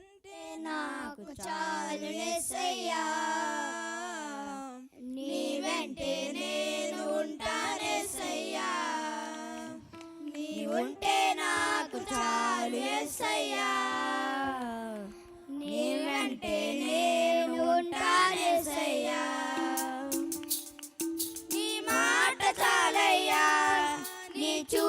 ఉంటే నాకు చాలు ఎసయ్యా నీ వెంటే నేను ఉంటానేసయ్యా నీ ఉంటే నాకు చాలు ఎసయ్యా నీ వెంటే నేను ఉంటానేసయ్యా నీ మాట చాలయ్యా. నీ చూ